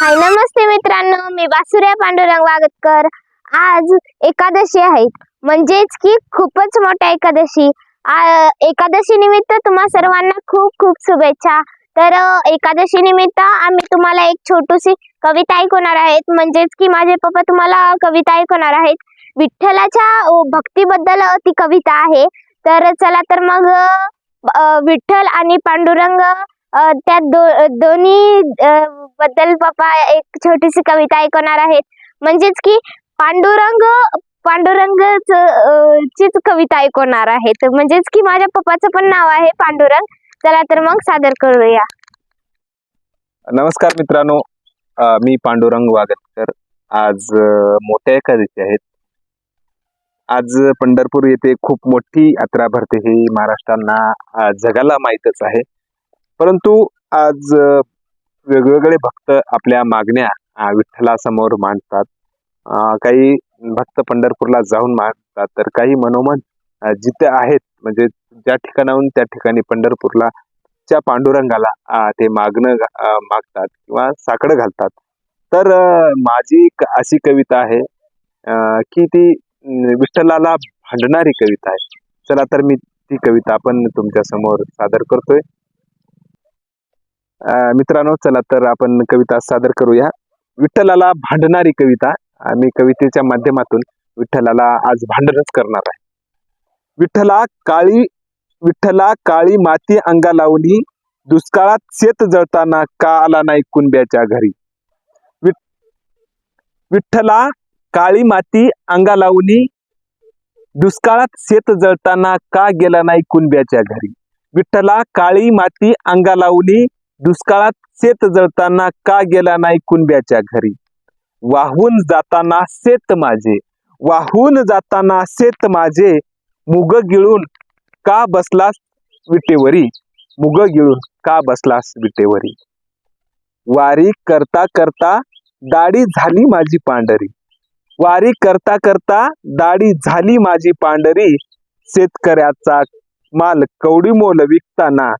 हाय नमस्ते मित्रांनो मी बासुऱ्या पांडुरंग वागतकर. आज एकादशी आहे. म्हणजेच की खूपच मोठ्या एकादशी. एकादशी निमित्त तुम्हा सर्वांना खूप खूप शुभेच्छा. तर एकादशी निमित्त आम्ही तुम्हाला एक छोटीशी कविता ऐकवणार आहेत. म्हणजेच की माझे पप्पा तुम्हाला कविता ऐकवणार आहेत. विठ्ठलाच्या भक्तीबद्दल ती कविता आहे. तर चला तर मग विठ्ठल आणि पांडुरंग त्या दो दोन्ही बद्दल पप्पा एक छोटीशी कविता ऐकवणार आहेत. म्हणजेच की पांडुरंग पांडुरंग चीच कविता ऐकवणार आहेत. म्हणजेच की माझ्या पप्पाचं पण नाव आहे पांडुरंग. चला तर मग सादर करूया. नमस्कार मित्रांनो. मी पांडुरंग वागतकर आज मोठ्या एकादशी आहेत. आज पंढरपूर येथे खूप मोठी यात्रा भरते हे महाराष्ट्रांना जगाला माहीतच आहे. परंतु आज वेगवेगळे भक्त आपल्या मागण्या विठ्ठलासमोर मांडतात. काही भक्त पंढरपूरला जाऊन मागतात तर काही मनोमन जिथे आहेत म्हणजे ज्या ठिकाणाहून त्या ठिकाणी पंढरपूरला च्या पांडुरंगाला ते मागणं घा- मागतात किंवा साकडं घालतात. तर माझी एक अशी कविता आहे की ती विठ्ठलाला भांडणारी कविता आहे. चला तर मी ती कविता आपण तुमच्यासमोर सादर करतोय. मित्रांनो चला तर आपण कविता सादर करूया. विठ्ठलाला भांडणारी कविता. आम्ही कवितेच्या माध्यमातून विठ्ठलाला आज भांडणच करणार आहे. विठ्ठला काळी विठ्ठला काळी माती अंगा लावली. दुष्काळात शेत जळताना का आला नाही कुणब्याच्या घरी. विठ्ठला काळी माती अंगा लावली. दुष्काळात शेत जळताना का गेला नाही कुणब्याच्या घरी. विठ्ठला काळी माती अंगा लावली. दुष्काळात शेत जळताना का गेला नाही कुणब्याच्या घरी? वाहून जाताना शेत माझे. वाहून जाताना शेत माझे. मुग गिळून का बसलास विटेवरी? मुग गिळून का बसलास विटेवरी? वारी करता करता दाढी झाली माझी पांढरी. वारी करता करता दाढी झाली माझी पांढरी. शेतकऱ्याचा माल कवडी मोल विकताना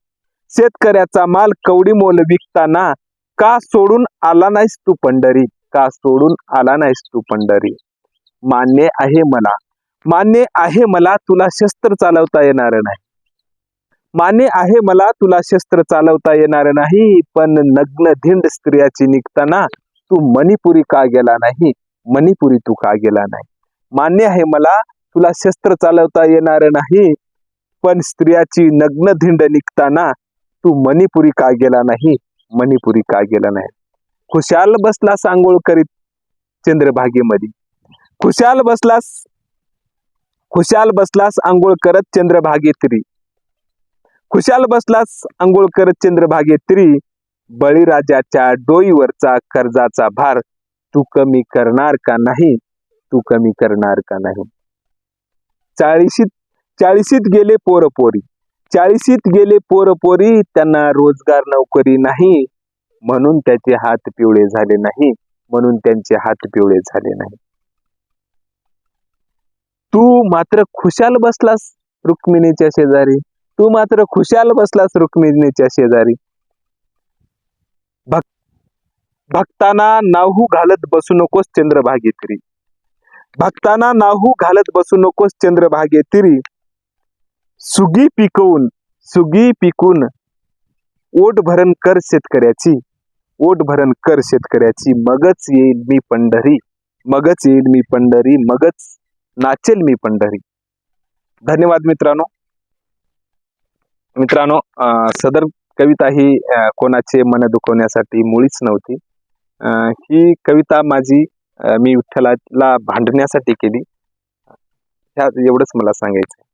शेतकऱ्याचा माल कवडी मोल विकताना का सोडून आला नाहीस तू पंढरी? का सोडून आला नाहीस तू पंढरी? मान्य आहे मला. मान्य आहे मला तुला शस्त्र चालवता येणार नाही. मान्य आहे मला तुला शस्त्र चालवता येणार नाही पण नग्न धिंड स्त्रियाची निघताना तू मणिपुरी का गेला नाही? मणिपुरी तू का गेला नाही? मान्य आहे मला तुला शस्त्र चालवता येणार नाही पण स्त्रियाची नग्न धिंड निघताना तू मणिपुरी का गेला नाही? मणिपुरी का गेला नाही? खुशाल बसला सांगोळ करीत चंद्रभागेमध्ये. खुशाल बसलास खुशाल बसलास आंघोळ करत चंद्रभागे तरी खुशाल बसलास आंघोळ करत चंद्रभागे तरी बळीराजाच्या डोईवरचा कर्जाचा भार तू कमी करणार का नाही? तू कमी करणार का नाही? चाळीशीत चाळीशीत गेले पोरपोरी. चाळीशीत गेले पोरपोरी त्यांना रोजगार नोकरी नाही. म्हणून त्याचे हात पिवळे झाले नाही. म्हणून त्यांचे हात पिवळे झाले नाही. तू मात्र खुशाल बसलास रुक्मिणीच्या शेजारी. तू मात्र खुशाल बसलास रुक्मिणीच्या शेजारी. भक भक्तांना नाहू घालत बसू नकोस चंद्रभागेतिरी. भक्तांना नाहू घालत बसू नकोस चंद्रभागेतिरी. सुगी पिकवून सुगी पिकून ओट भरण कर शेतकऱ्याची ओट भरण कर शेतकऱ्याची मगच येईल मी पंढरी मगच येईल मी पंढरी मगच नाचेल मी पंढरी. धन्यवाद मित्रांनो. मित्रांनो सदर कविता ही कोणाचे मन दुखवण्यासाठी मुळीच नव्हती. ही कविता माझी मी विठ्ठलाला भांडण्यासाठी केली. ह्या एवढंच मला सांगायचं